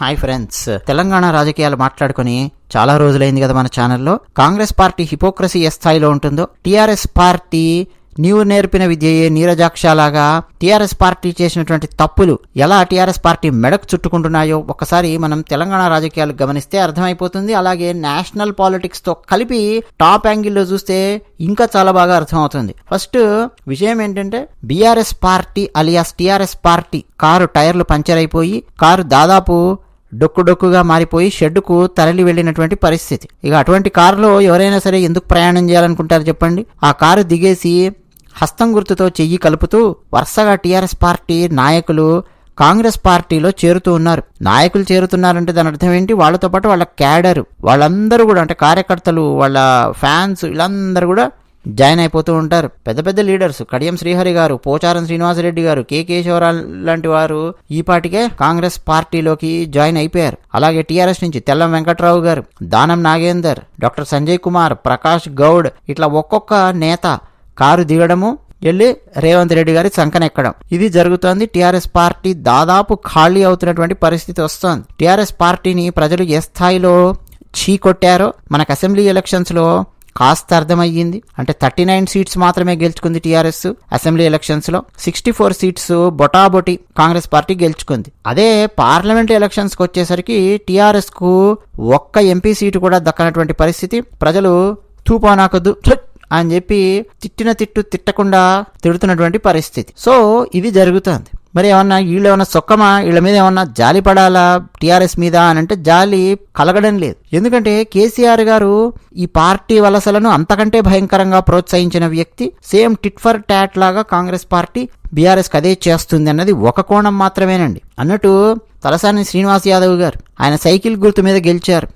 Hi friends. Telangana రాజకీయాలు మాట్లాడుకుని చాలా రోజులైంది కదా మన ఛానల్లో. కాంగ్రెస్ పార్టీ హిపోక్రసీ ఏ స్థాయిలో ఉంటుందో టీఆర్ఎస్ పార్టీ నీవు నేర్పిన విద్యయే నీరజాక్షలాగా టీఆర్ఎస్ పార్టీ చేసినటువంటి తప్పులు ఎలా టీఆర్ఎస్ పార్టీ మెడకు చుట్టుకుంటున్నాయో ఒకసారి మనం తెలంగాణ రాజకీయాలు గమనిస్తే అర్థమైపోతుంది. అలాగే నేషనల్ పాలిటిక్స్తో కలిపి టాప్ యాంగిల్లో చూస్తే ఇంకా చాలా బాగా అర్థమవుతుంది. ఫస్ట్ విషయం ఏంటంటే BRS party alias TRS party car టైర్లు పంచర్ అయిపోయి కారు దాదాపు డొక్కు డొక్కుగా మారిపోయి షెడ్డుకు తరలి వెళ్ళినటువంటి పరిస్థితి. ఇక అటువంటి కారులో ఎవరైనా సరే ఎందుకు ప్రయాణం చేయాలనుకుంటారు చెప్పండి? ఆ కారు దిగేసి హస్తం గుర్తుతో చెయ్యి కలుపుతూ వరుసగా టీఆర్ఎస్ పార్టీ నాయకులు కాంగ్రెస్ పార్టీలో చేరుతూ ఉన్నారు. నాయకులు చేరుతున్నారంటే దాని అర్థం ఏంటి? వాళ్ళతో పాటు వాళ్ళ క్యాడర్ వాళ్ళందరూ కూడా అంటే కార్యకర్తలు వాళ్ళ ఫ్యాన్స్ వీళ్ళందరూ కూడా జాయిన్ అయిపోతూ ఉంటారు. పెద్ద పెద్ద లీడర్స్ కడియం శ్రీహరి గారు పోచారం శ్రీనివాసరెడ్డి గారు కె. కేశవరావు లాంటి వారు ఈ పాటికే కాంగ్రెస్ పార్టీలోకి జాయిన్ అయిపోయారు. అలాగే టీఆర్ఎస్ నుంచి తెల్లం వెంకట్రావు గారు దానం నాగేందర్ డాక్టర్ సంజయ్ కుమార్ ప్రకాష్ గౌడ్ ఇట్లా ఒక్కొక్క నేత కారు దిగడము వెళ్ళి రేవంత్ రెడ్డి గారి సంకనెక్కడం. ఇది జరుగుతోంది. టీఆర్ఎస్ పార్టీ దాదాపు ఖాళీ అవుతున్నటువంటి పరిస్థితి వస్తోంది. టీఆర్ఎస్ పార్టీని ప్రజలు ఏ స్థాయిలో చీకొట్టారో మనకు అసెంబ్లీ ఎలక్షన్స్లో కాస్త అర్థమయ్యింది. అంటే థర్టీ నైన్ సీట్స్ మాత్రమే గెలుచుకుంది టీఆర్ఎస్ అసెంబ్లీ ఎలక్షన్స్లో. సిక్స్టీ ఫోర్ సీట్స్ బొటాబొటి కాంగ్రెస్ పార్టీ గెలుచుకుంది. అదే పార్లమెంట్ ఎలక్షన్స్కు వచ్చేసరికి టీఆర్ఎస్కు ఒక్క ఎంపీ సీటు కూడా దక్కనటువంటి పరిస్థితి. ప్రజలు తూపానాకొద్దు అని చెప్పి తిట్టిన తిట్టు తిట్టకుండా తిడుతున్నటువంటి పరిస్థితి. సో ఇది జరుగుతుంది. మరి ఏమన్నా వీళ్ళు ఏమన్నా సొక్కమా? వీళ్ళ మీద ఏమన్నా జాలి పడాలా? టీఆర్ఎస్ మీద అని అంటే జాలి కలగడం లేదు. ఎందుకంటే కేసీఆర్ గారు ఈ పార్టీ వలసలను అంతకంటే భయంకరంగా ప్రోత్సహించిన వ్యక్తి సేమ్ టిట్ ఫర్ టాట్ లాగా కాంగ్రెస్ పార్టీ బీఆర్ఎస్ అదే చేస్తుంది అన్నది ఒక కోణం మాత్రమేనండి. అన్నట్టు తలసాని శ్రీనివాస్ యాదవ్ గారు ఆయన సైకిల్ గుర్తు మీద గెలిచారు.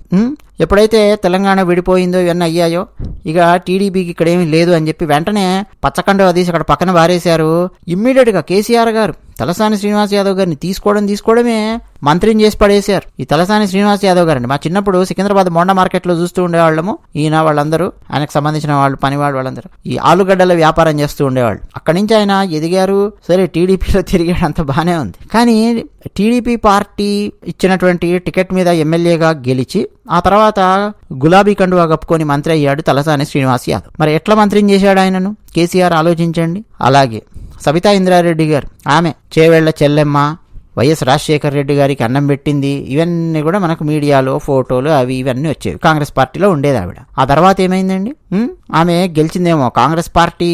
ఎప్పుడైతే తెలంగాణ విడిపోయిందో ఇవన్నీ అయ్యాయో ఇక టీడీపీకి ఇక్కడ ఏమీ లేదు అని చెప్పి వెంటనే పచ్చకండ తీసి అక్కడ పక్కన బారేశారు ఇమ్మీడియట్గా కేసీఆర్ గారు తలసాని శ్రీనివాస్ యాదవ్ గారిని తీసుకోవడం తీసుకోవడమే మంత్రిని చేసి పడేశారు. ఈ తలసాని శ్రీనివాస్ యాదవ్ గారండి మా చిన్నప్పుడు సికింద్రాబాద్ మోండ మార్కెట్లో చూస్తూ ఉండేవాళ్ళము. ఈయన వాళ్ళందరూ ఆయనకు సంబంధించిన వాళ్ళు పనివాళ్ళు వాళ్ళందరూ ఈ ఆలుగడ్డల వ్యాపారం చేస్తూ ఉండేవాళ్ళు. అక్కడి నుంచి ఆయన ఎదిగారు. సరే టీడీపీలో తిరిగాడు అంత బాగానే ఉంది. కానీ టీడీపీ పార్టీ ఇచ్చినటువంటి టికెట్ మీద ఎమ్మెల్యేగా గెలిచి ఆ తర్వాత తర్వాత గులాబీ కండువా కప్పుకొని మంత్రి అయ్యాడు తలసాని శ్రీనివాస్ యాదవ్. మరి ఎట్లా మంత్రిని చేశాడు ఆయనను? కేసీఆర్ ఆలోచించండి. అలాగే సబితా ఇంద్రారెడ్డి గారు ఆమె చేవేళ్ళ చెల్లెమ్మ వైఎస్ రాజశేఖర రెడ్డి గారికి అన్నం పెట్టింది ఇవన్నీ కూడా మనకు మీడియాలో ఫోటోలు అవి ఇవన్నీ వచ్చేవి. కాంగ్రెస్ పార్టీలో ఉండేది ఆవిడ. ఆ తర్వాత ఏమైందండి? ఆమె గెలిచిందేమో కాంగ్రెస్ పార్టీ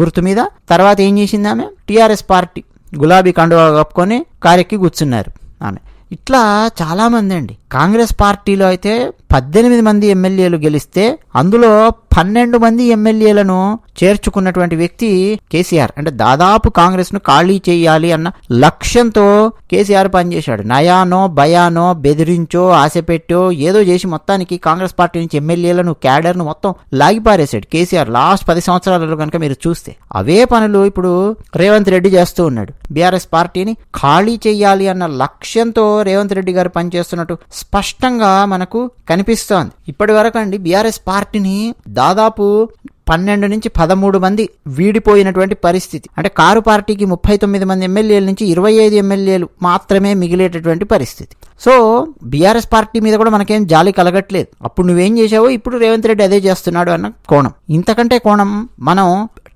గుర్తు మీద. తర్వాత ఏం చేసింది ఆమె? టీఆర్ఎస్ పార్టీ గులాబీ కండువా కప్పుకొని కారెక్కి కూర్చున్నారు ఆమె. ఇట్లా చాలామంది అండి. కాంగ్రెస్ పార్టీలో అయితే పద్దెనిమిది మంది ఎమ్మెల్యేలు గెలిస్తే అందులో పన్నెండు మంది ఎమ్మెల్యేలను చేర్చుకున్నటువంటి వ్యక్తి కేసీఆర్. అంటే దాదాపు కాంగ్రెస్ను ఖాళీ చేయాలి అన్న లక్ష్యంతో కేసీఆర్ పనిచేశాడు. నయానో భయానో బెదిరించో ఆశపెట్టో ఏదో చేసి మొత్తానికి కాంగ్రెస్ పార్టీ నుంచి ఎమ్మెల్యేలను క్యాడర్ను మొత్తం లాగిపారేశాడు కేసీఆర్ లాస్ట్ పది సంవత్సరాలలో కనుక మీరు చూస్తే. అవే పనులు ఇప్పుడు రేవంత్ రెడ్డి చేస్తూ ఉన్నాడు. బీఆర్ఎస్ పార్టీని ఖాళీ చేయాలి అన్న లక్ష్యంతో రేవంత్ రెడ్డి గారు పనిచేస్తున్నట్టు స్పష్టంగా మనకు కనిపిస్తోంది. ఇప్పటి వరకు అండి బీఆర్ఎస్ పార్టీని దాదాపు పన్నెండు నుంచి పదమూడు మంది వీడిపోయినటువంటి పరిస్థితి. అంటే కారు పార్టీకి ముప్పై తొమ్మిది మంది ఎమ్మెల్యేల నుంచి ఇరవై ఐదు ఎమ్మెల్యేలు మాత్రమే మిగిలేటటువంటి పరిస్థితి. సో బీఆర్ఎస్ పార్టీ మీద కూడా మనకేం జాలి కలగట్లేదు. అప్పుడు నువ్వేం చేసావో ఇప్పుడు రేవంత్ రెడ్డి అదే చేస్తున్నాడు అన్న కోణం. ఇంతకంటే కోణం మనం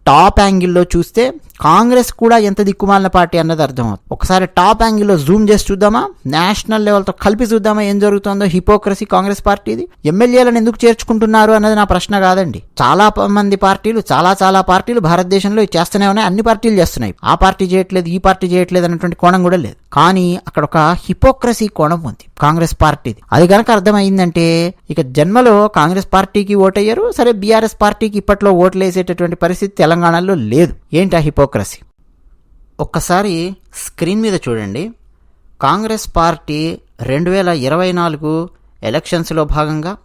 టాప్ యాంగిల్లో చూస్తే కాంగ్రెస్ కూడా ఎంత దిక్కుమాలిన పార్టీ అన్నది అర్థమవుతుంది. ఒకసారి టాప్ యాంగిల్లో జూమ్ చేసి చూద్దామా? నేషనల్ లెవెల్తో కలిపి చూద్దామా ఏం జరుగుతుందో హిపోక్రసీ కాంగ్రెస్ పార్టీది? ఎమ్మెల్యేలను ఎందుకు చేర్చుకుంటున్నారు అన్నది నా ప్రశ్న కాదండి. చాలా మంది పార్టీలు చాలా చాలా పార్టీలు భారతదేశంలో చేస్తూనే ఉన్నాయి అన్ని పార్టీలు చేస్తున్నాయి. ఆ పార్టీ చేయట్లేదు ఈ పార్టీ చేయట్లేదు అన్నటువంటి కోణం కూడా లేదు. కానీ అక్కడ ఒక హిపోక్రసీ కోణం ఉంది కాంగ్రెస్ పార్టీది. అది కనుక అర్థమైందంటే ఇక జన్మలో కాంగ్రెస్ పార్టీకి ఓటయ్యారు సరే బీఆర్ఎస్ పార్టీకి ఇప్పట్లో ఓట్లు వేసేటటువంటి పరిస్థితి తెలంగాణలో లేదు. ఏంటి ఆ హిపోక్రసీ? ఒక్కసారి స్క్రీన్ మీద చూడండి. కాంగ్రెస్ పార్టీ రెండు వేల ఇరవై నాలుగు ఎలక్షన్స్లో భాగంగా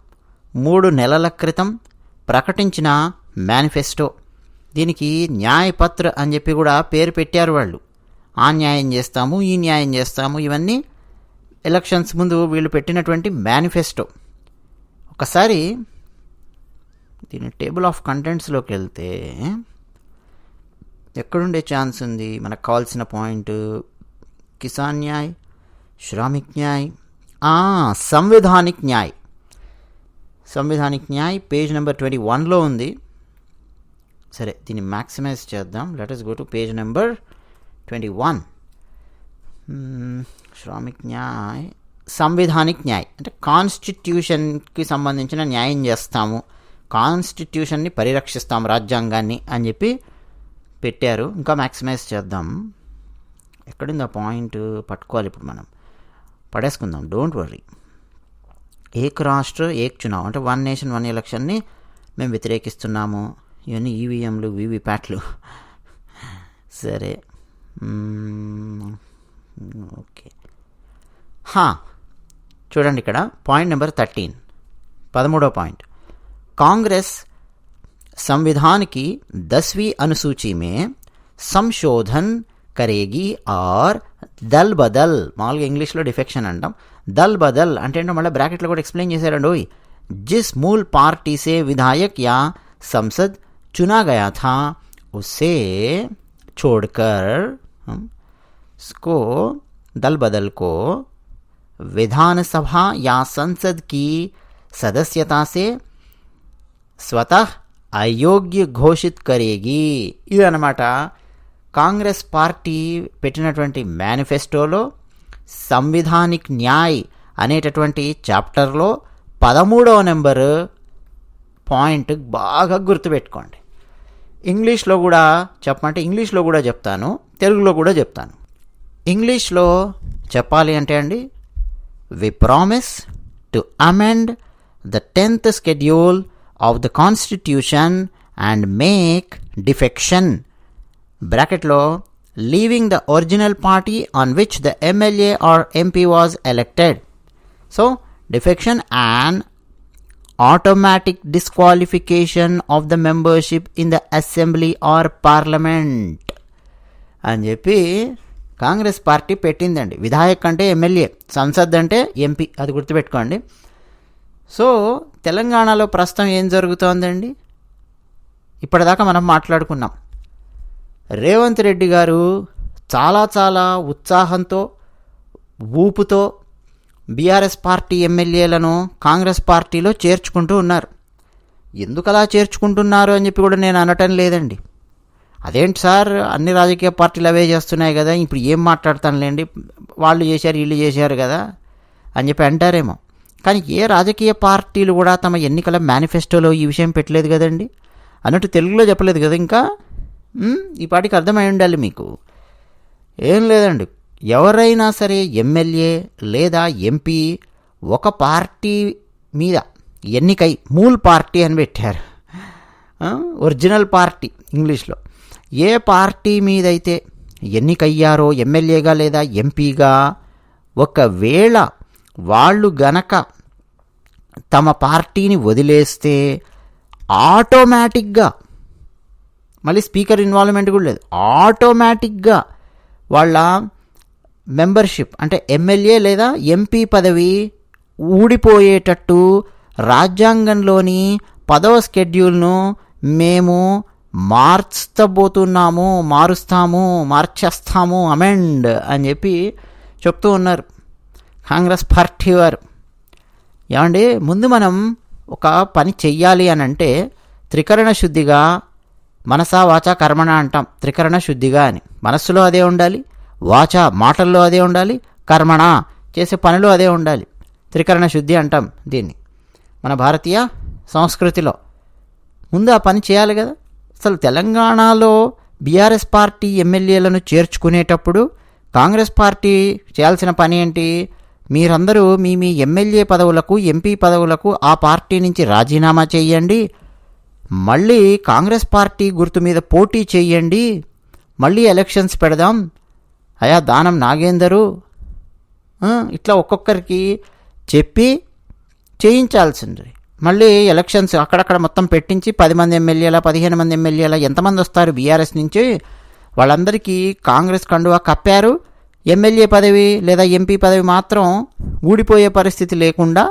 మూడు నెలల క్రితం ప్రకటించిన మేనిఫెస్టో. దీనికి న్యాయపత్ర అని చెప్పి కూడా పేరు పెట్టారు వాళ్ళు. ఆ న్యాయం చేస్తాము ఈ న్యాయం చేస్తాము ఇవన్నీ ఎలక్షన్స్ ముందు వీళ్ళు పెట్టినటువంటి మేనిఫెస్టో. ఒకసారి దీని టేబుల్ ఆఫ్ కంటెంట్స్లోకి వెళ్తే ఎక్కడుండే ఛాన్స్ ఉంది? మనకు కావాల్సిన point Kisan Nyay Shramik Nyay. Samvidhanik Nyay. Samvidhanik Nyay page number twenty వన్లో ఉంది. సరే దీన్ని మ్యాక్సిమైజ్ చేద్దాం. Let us go to page number twenty one. Hmm, Shramik Nyay Samvidhanik Nyay. అంటే కాన్స్టిట్యూషన్కి సంబంధించిన న్యాయం చేస్తాము. కాన్స్టిట్యూషన్ని పరిరక్షిస్తాం రాజ్యాంగాన్ని అని చెప్పి పెట్టారు. ఇంకా మ్యాక్సిమైజ్ చేద్దాం. ఎక్కడుంది ఆ పాయింట్ పట్టుకోవాలి ఇప్పుడు మనం. పడేసుకుందాం. డోంట్ వర్రీ ఏక్ రాష్ట్ర ఏక్ చునావ్. అంటే వన్ నేషన్ వన్ ఎలక్షన్ని మేము వ్యతిరేకిస్తున్నాము. ఇవన్నీ ఈవీఎంలు వీవీప్యాట్లు సరే. ఓకే. హా. చూడండి ఇక్కడ. పాయింట్ నెంబర్ థర్టీన్ పదమూడో పాయింట్ కాంగ్రెస్ संविधान की दसवीं अनुसूची में संशोधन కరేగి ఆర్ దల్ బదల్ మామూలుగా ఇంగ్లీష్లో డిఫెక్షన్ అంటాం దల్ బదల్ అంటే ఏంటో మళ్ళీ బ్రాకెట్లో కూడా ఎక్స్ప్లెయిన్ చేశారండి ఓయ్ जिस मूल पार्टी से विधायक या संसद चुना गया था उसे छोड़कर हम, इसको दल बदल को विधानसभा या संसद की सदस्यता से స్వతః అయోగ్య ఘోషిత్ కరేగి. ఇదనమాట కాంగ్రెస్ పార్టీ పెట్టినటువంటి మేనిఫెస్టోలో సంవిధానిక్ న్యాయ్ అనేటటువంటి చాప్టర్లో పదమూడవ నెంబరు పాయింట్ బాగా గుర్తుపెట్టుకోండి. ఇంగ్లీష్లో కూడా చెప్పమంటే ఇంగ్లీష్లో కూడా చెప్తాను తెలుగులో కూడా చెప్తాను. ఇంగ్లీష్లో చెప్పాలి అంటే అండి we promise to amend the tenth schedule of the constitution and make defection బ్రాకెట్లో leaving the original party on which the MLA or MP was elected so defection and automatic disqualification of the membership in the assembly or parliament అని చెప్పి Congress party పెట్టిందండి. విధాయక్ అంటే MLA Sansad అంటే MP అది గుర్తుపెట్టుకోండి. So తెలంగాణలో ప్రస్తుతం ఏం జరుగుతోందండి? ఇప్పటిదాకా మనం మాట్లాడుకున్నాం. రేవంత్ రెడ్డి గారు చాలా చాలా ఉత్సాహంతో ఊపుతో బీఆర్ఎస్ పార్టీ ఎమ్మెల్యేలను కాంగ్రెస్ పార్టీలో చేర్చుకుంటూ ఉన్నారు. ఎందుకు అలా చేర్చుకుంటున్నారు అని చెప్పి కూడా నేను అనటం లేదండి. అదేంటి సార్ అన్ని రాజకీయ పార్టీలు అవే చేస్తున్నాయి కదా ఇప్పుడు ఏం మాట్లాడతానులేండి వాళ్ళు చేశారు వీళ్ళు చేశారు కదా అని చెప్పి అంటారేమో. కానీ ఏ రాజకీయ పార్టీలు కూడా తమ ఎన్నికల మేనిఫెస్టోలో ఈ విషయం పెట్టలేదు కదండి? అన్నట్టు తెలుగులో చెప్పలేదు కదా ఇంకా? ఈ పాటికి అర్థమై ఉండాలి మీకు. ఏం లేదండి. ఎవరైనా సరే ఎమ్మెల్యే లేదా ఎంపీ ఒక పార్టీ మీద ఎన్నికై మూల్ పార్టీ అని పెట్టారు. ఒరిజినల్ పార్టీ ఇంగ్లీష్లో. ఏ పార్టీ మీదైతే ఎన్నికయ్యారో ఎమ్మెల్యేగా లేదా ఎంపీగా ఒకవేళ వాళ్ళు గనక తమ పార్టీని వదిలేస్తే ఆటోమేటిక్గా మళ్ళీ స్పీకర్ ఇన్వాల్వ్మెంట్ కూడా లేదు ఆటోమేటిక్గా వాళ్ళ మెంబర్షిప్ అంటే ఎమ్మెల్యే లేదా ఎంపీ పదవి ఊడిపోయేటట్టు రాజ్యాంగంలోని పదవ స్కెడ్యూల్ను మేము మార్చబోతున్నాము మారుస్తాము మార్చేస్తాము అమెండ్ అని చెప్పి చెప్తూ ఉన్నారు. కాంగ్రెస్ పార్టీ వారు. ఏమండి? ముందు మనం ఒక పని చెయ్యాలి అని అంటే త్రికరణ శుద్ధిగా మనసా వాచా కర్మణ అంటాం. త్రికరణ శుద్ధిగా అని. మనస్సులో అదే ఉండాలి వాచ మాటల్లో అదే ఉండాలి కర్మణ చేసే పనిలో అదే ఉండాలి. త్రికరణ శుద్ధి అంటాం దీన్ని. మన భారతీయ సంస్కృతిలో ముందు ఆ పని చేయాలి కదా. అసలు తెలంగాణలో బీఆర్ఎస్ పార్టీ ఎమ్మెల్యేలను చేర్చుకునేటప్పుడు కాంగ్రెస్ పార్టీ చేయాల్సిన పని ఏంటి? మీరందరూ మీ మీ ఎమ్మెల్యే పదవులకు ఎంపీ పదవులకు ఆ పార్టీ నుంచి రాజీనామా చేయండి. మళ్ళీ కాంగ్రెస్ పార్టీ గుర్తు మీద పోటీ చేయండి. మళ్ళీ ఎలక్షన్స్ పెడదాం. అయా దానం నాగేందరు. ఇట్లా ఒక్కొక్కరికి చెప్పి చేయించాల్సింది. మళ్ళీ ఎలక్షన్స్ అక్కడక్కడ మొత్తం పెట్టించి పది మంది ఎమ్మెల్యేల పదిహేను మంది ఎమ్మెల్యేల ఎంతమంది వస్తారు బీఆర్ఎస్ నుంచి? వాళ్ళందరికీ కాంగ్రెస్ కండువా కప్పారు. ఎమ్మెల్యే పదవి లేదా ఎంపీ పదవి మాత్రం ఊడిపోయే పరిస్థితి లేకుండా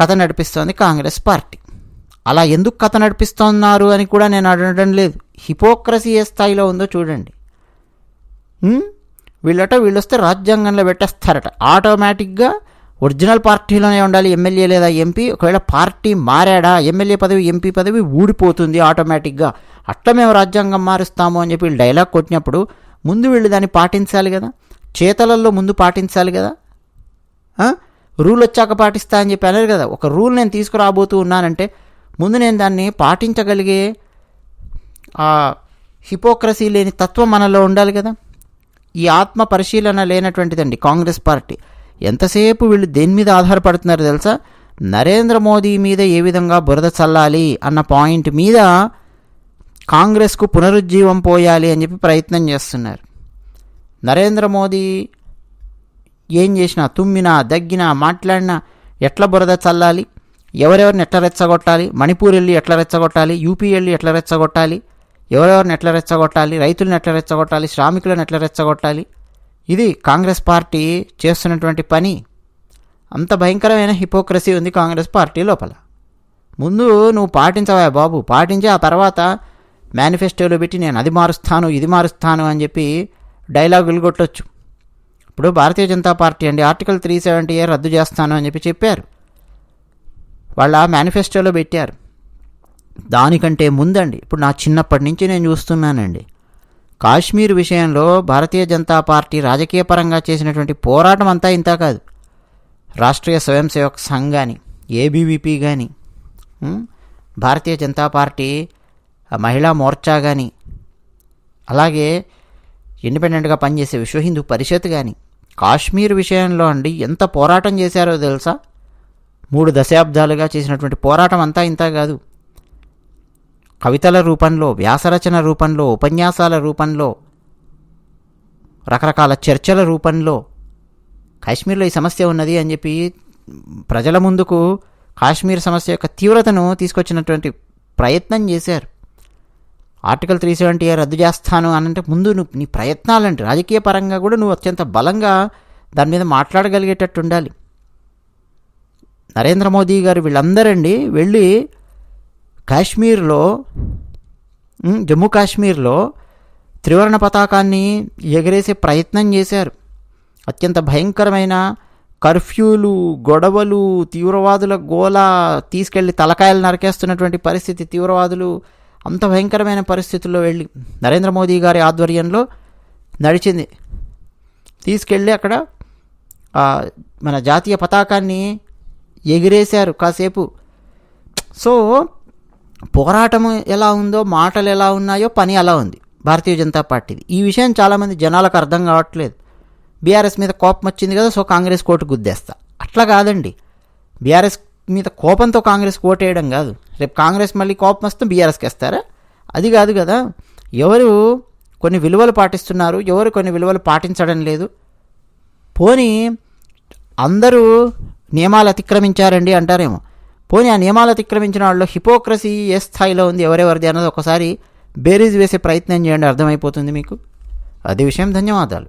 కథ నడిపిస్తోంది కాంగ్రెస్ పార్టీ. అలా ఎందుకు కథ నడిపిస్తున్నారు అని కూడా నేను అడగడం లేదు. హిపోక్రసీ ఏ స్థాయిలో ఉందో చూడండి. వీళ్ళట వీళ్ళు వస్తే రాజ్యాంగంలో పెట్టేస్తారట. ఆటోమేటిక్గా ఒరిజినల్ పార్టీలోనే ఉండాలి ఎమ్మెల్యే లేదా ఎంపీ. ఒకవేళ పార్టీ మారాడా ఎమ్మెల్యే పదవి ఎంపీ పదవి ఊడిపోతుంది ఆటోమేటిక్గా. అట్లా మేము రాజ్యాంగం మారుస్తాము అని చెప్పి డైలాగ్ కొట్టినప్పుడు ముందు వీళ్ళు దాన్ని పాటించాలి కదా? చేతలలో ముందు పాటించాలి కదా? రూల్ వచ్చాక పాటిస్తా అని చెప్పి అనరు కదా? ఒక రూల్ నేను తీసుకురాబోతూ ఉన్నానంటే ముందు నేను దాన్ని పాటించగలిగే ఆ హిపోక్రసీ లేని తత్వం మనలో ఉండాలి కదా? ఈ ఆత్మ పరిశీలన లేనటువంటిదండి కాంగ్రెస్ పార్టీ. ఎంతసేపు వీళ్ళు దేని మీద ఆధారపడుతున్నారు తెలుసా? నరేంద్ర మోదీ మీద ఏ విధంగా బురద చల్లాలి అన్న పాయింట్ మీద కాంగ్రెస్కు పునరుజ్జీవం పోయాలి అని చెప్పి ప్రయత్నం చేస్తున్నారు. నరేంద్ర మోదీ ఏం చేసినా తుమ్మినా దగ్గినా మాట్లాడినా ఎట్లా బురద చల్లాలి? ఎవరెవరిని ఎట్లా రెచ్చగొట్టాలి? మణిపూర్ వెళ్ళి ఎట్లా రెచ్చగొట్టాలి? యూపీ వెళ్ళి ఎట్లా రెచ్చగొట్టాలి? ఎవరెవరిని ఎట్లా రెచ్చగొట్టాలి? రైతులను ఎట్లా రెచ్చగొట్టాలి? శ్రామికులను ఎట్లా రెచ్చగొట్టాలి? ఇది కాంగ్రెస్ పార్టీ చేస్తున్నటువంటి పని. అంత భయంకరమైన హిపోక్రసీ ఉంది కాంగ్రెస్ పార్టీ లోపల. ముందు నువ్వు పాటించవా బాబు? పాటించి ఆ తర్వాత మేనిఫెస్టోలో పెట్టి నేను అది మారుస్తాను ఇది మారుస్తాను అని చెప్పి డైలాగులు కొట్టొచ్చు ఇప్పుడు భారతీయ జనతా పార్టీ అండి ఆర్టికల్ త్రీ సెవెంటీ ఏ రద్దు చేస్తాను అని చెప్పి చెప్పారు. వాళ్ళ మేనిఫెస్టోలో పెట్టారు. దానికంటే ముందండి ఇప్పుడు నా చిన్నప్పటి నుంచి నేను చూస్తున్నానండి. కాశ్మీర్ విషయంలో భారతీయ జనతా పార్టీ రాజకీయ పరంగా చేసినటువంటి పోరాటం అంతా ఇంత కాదు. రాష్ట్రీయ స్వయం సేవక్ సంఘ్ కానీ ఏబీవీపీ కానీ భారతీయ జనతా పార్టీ మహిళా మోర్చా కానీ అలాగే ఇండిపెండెంట్గా పనిచేసే విశ్వ హిందూ పరిషత్ కానీ కాశ్మీర్ విషయంలో అండి ఎంత పోరాటం చేశారో తెలుసా? మూడు దశాబ్దాలుగా చేసినటువంటి పోరాటం అంతా ఇంత కాదు. కవితల రూపంలో వ్యాసరచన రూపంలో ఉపన్యాసాల రూపంలో రకరకాల చర్చల రూపంలో కాశ్మీర్లో ఈ సమస్య ఉన్నది అని చెప్పి ప్రజల ముందుకు కాశ్మీర్ సమస్య యొక్క తీవ్రతను తీసుకొచ్చినటువంటి ప్రయత్నం చేశారు. ఆర్టికల్ త్రీ సెవెంటీ రద్దు చేస్తాను అని అంటే ముందు నువ్వు నీ ప్రయత్నాలంటే రాజకీయ పరంగా కూడా నువ్వు అత్యంత బలంగా దాని మీద మాట్లాడగలిగేటట్టు ఉండాలి. నరేంద్ర మోదీ గారు వీళ్ళందరండి వెళ్ళి కాశ్మీర్లో జమ్మూ కాశ్మీర్లో త్రివర్ణ పతాకాన్ని ఎగరేసే ప్రయత్నం చేశారు. అత్యంత భయంకరమైన కర్ఫ్యూలు గొడవలు తీవ్రవాదుల గోల తీసుకెళ్ళి తలకాయలు నరికేస్తున్నటువంటి పరిస్థితి తీవ్రవాదులు అంత భయంకరమైన పరిస్థితుల్లో వెళ్ళి నరేంద్ర మోదీ గారి ఆధ్వర్యంలో నడిచింది. తీసుకెళ్ళి అక్కడ మన జాతీయ పతాకాన్ని ఎగిరేశారు కాసేపు. సో పోరాటం ఎలా ఉందో మాటలు ఎలా ఉన్నాయో పని అలా ఉంది భారతీయ జనతా పార్టీది. ఈ విషయం చాలామంది జనాలకు అర్థం కావట్లేదు. బీఆర్ఎస్ మీద కోపం వచ్చింది కదా సో కాంగ్రెస్ కోటు గుద్దేస్తా. అట్లా కాదండి. బీఆర్ఎస్ మీద కోపంతో కాంగ్రెస్ కోటేయడం కాదు. రేపు కాంగ్రెస్ మళ్ళీ కోపం వస్తే బీఆర్ఎస్కి వేస్తారా? అది కాదు కదా. ఎవరు కొన్ని విలువలు పాటిస్తున్నారు ఎవరు కొన్ని విలువలు పాటించడం లేదు. పోనీ అందరూ నియమాలు అతిక్రమించారండి అంటారేమో. పోనీ ఆ నియమాలు అతిక్రమించిన వాళ్ళు హిపోక్రసీ ఏ స్థాయిలో ఉంది ఎవరెవరిది అన్నది ఒకసారి బేరీజ్ వేసే ప్రయత్నం చేయండి అర్థమైపోతుంది మీకు. అది విషయం ధన్యవాదాలు.